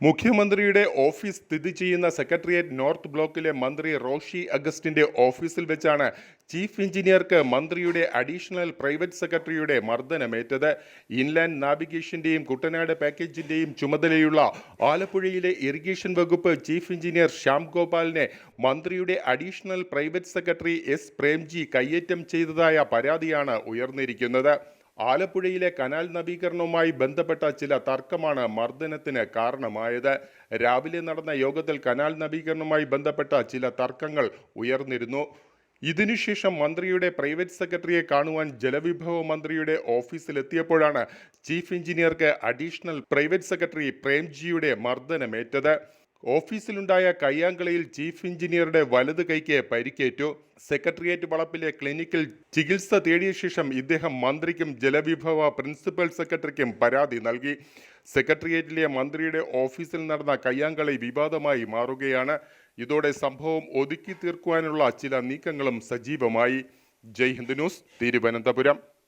മുഖ്യമന്ത്രിയുടെ ഓഫീസ് സ്ഥിതി ചെയ്യുന്ന സെക്രട്ടേറിയറ്റ് നോർത്ത് ബ്ലോക്കിലെ മന്ത്രി റോഷി അഗസ്റ്റിന്റെ ഓഫീസിൽ വെച്ചാണ് ചീഫ് എഞ്ചിനീയർക്ക് മന്ത്രിയുടെ അഡീഷണൽ പ്രൈവറ്റ് സെക്രട്ടറിയുടെ മർദ്ദനമേറ്റത്. ഇൻലാൻഡ് നാവിഗേഷന്റെയും കുട്ടനാട് പാക്കേജിന്റെയും ചുമതലയുള്ള ആലപ്പുഴയിലെ ഇറിഗേഷൻ വകുപ്പ് ചീഫ് എഞ്ചിനീയർ ശ്യാം ഗോപാലിനെ മന്ത്രിയുടെ additional private secretary S Premji കയ്യേറ്റം ചെയ്തതായ പരാതിയാണ് ഉയർന്നിരിക്കുന്നത്. ആലപ്പുഴയിലെ കനാൽ നവീകരണവുമായി ബന്ധപ്പെട്ട ചില തർക്കമാണ് മർദ്ദനത്തിന് കാരണമായത്. രാവിലെ നടന്ന യോഗത്തിൽ കനാൽ നവീകരണവുമായി ബന്ധപ്പെട്ട ചില തർക്കങ്ങൾ ഉയർന്നിരുന്നു. ഇതിനുശേഷം മന്ത്രിയുടെ പ്രൈവറ്റ് സെക്രട്ടറിയെ കാണുവാൻ ജലവിഭവ മന്ത്രിയുടെ ഓഫീസിലെത്തിയപ്പോഴാണ് ചീഫ് എഞ്ചിനീയർക്ക് അഡീഷണൽ പ്രൈവറ്റ് സെക്രട്ടറി പ്രേംജിയുടെ മർദ്ദനമേറ്റത്. ഓഫീസിലുണ്ടായ കയ്യാങ്കളിയിൽ ചീഫ് എഞ്ചിനീയറുടെ വലത് കൈക്ക് പരിക്കേറ്റു. സെക്രട്ടേറിയറ്റ് വളപ്പിലെ ക്ലിനിക്കിൽ ചികിത്സ തേടിയ ശേഷം ഇദ്ദേഹം മന്ത്രിക്കും ജലവിഭവ പ്രിൻസിപ്പൽ സെക്രട്ടറിക്കും പരാതി നൽകി. സെക്രട്ടേറിയറ്റിലെ മന്ത്രിയുടെ ഓഫീസിൽ നടന്ന കയ്യാങ്കളി വിവാദമായി മാറുകയാണ്. ഇതോടെ സംഭവം ഒതുക്കി തീർക്കുവാനുള്ള ചില നീക്കങ്ങളും സജീവമായി. ജയ് ഹിന്ദ് ന്യൂസ് തിരുവനന്തപുരം.